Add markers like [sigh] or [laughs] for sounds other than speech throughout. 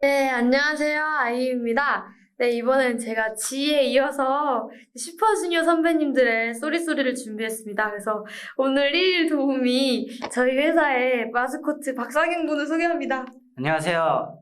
네, 안녕하세요. 아이유입니다. 네, 이번엔 제가 지에 이어서 슈퍼주니어 선배님들의 쏘리쏘리를 준비했습니다. 그래서 오늘 1일 도우미 저희 회사의 마스코트 박상영 군을 소개합니다. 안녕하세요.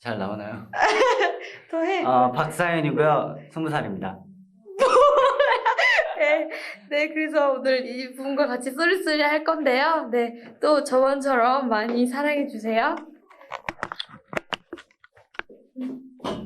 잘 나오나요? [laughs] 더 해. 어, 박사연이고요. 20살입니다. [laughs] 네, 네, 그래서 오늘 이 분과 같이 쏘리쏘리 할 건데요. 네, 또 저번처럼 많이 사랑해주세요. Thank you.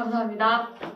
감사합니다.